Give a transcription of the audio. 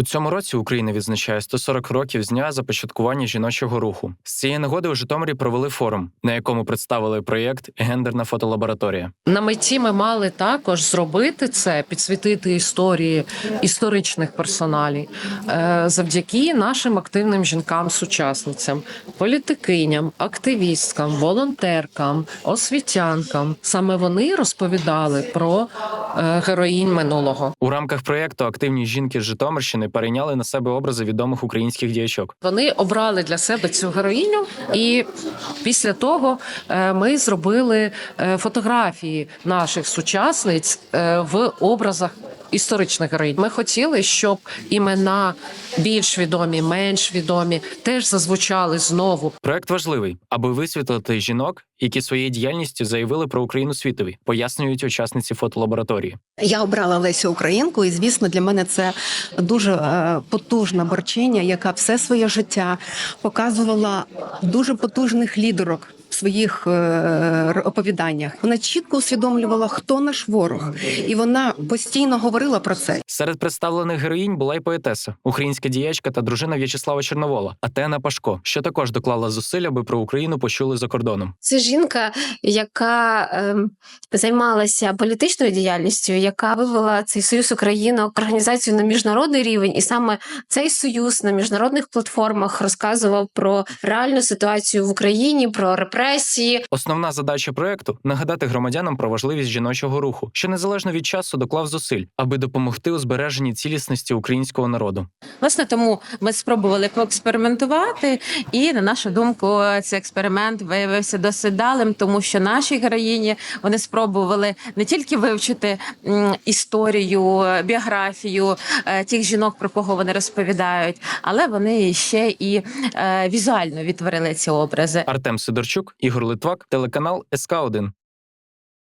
У цьому році Україна відзначає 140 років з дня започаткування жіночого руху. З цієї нагоди у Житомирі провели форум, на якому представили проєкт Гендерна фотолабораторія. На меті ми мали також зробити це, підсвітити історії історичних персоналій е, завдяки нашим активним жінкам-сучасницям, політикиням, активісткам, волонтеркам, освітянкам. Саме вони розповідали про героїнь минулого. У рамках проєкту активні жінки з Житомирщини перейняли на себе образи відомих українських діячок. Вони обрали для себе цю героїню, і після того е, ми зробили е, фотографії наших сучасниць е, в образах. Історичних героїнь ми хотіли, щоб імена більш відомі, менш відомі, теж зазвучали знову. Проект важливий, аби висвітлити жінок, які своєю діяльністю заявили про Україну світові, пояснюють учасниці фотолабораторії. Я обрала Лесю Українку, і звісно, для мене це дуже е, потужна борчиня, яка все своє життя показувала дуже потужних лідерок. Своїх е, оповіданнях вона чітко усвідомлювала, хто наш ворог, і вона постійно говорила про це. Серед представлених героїнь була й поетеса, українська діячка та дружина В'ячеслава Чорновола, Атена Пашко, що також доклала зусиль, аби про Україну почули за кордоном. Це жінка, яка ем, займалася політичною діяльністю, яка вивела цей союз українок організацію на міжнародний рівень, і саме цей союз на міжнародних платформах розказував про реальну ситуацію в Україні, про репресії, Основна задача проекту нагадати громадянам про важливість жіночого руху, що незалежно від часу доклав зусиль, аби допомогти у збереженні цілісності українського народу. Власне, тому ми спробували поекспериментувати, і на нашу думку, цей експеримент виявився досить далим, тому що наші героїні вони спробували не тільки вивчити історію, біографію е, тих жінок, про кого вони розповідають, але вони ще і е, візуально відтворили ці образи. Артем Сидорчук, Ігор Литвак, телеканал СК 1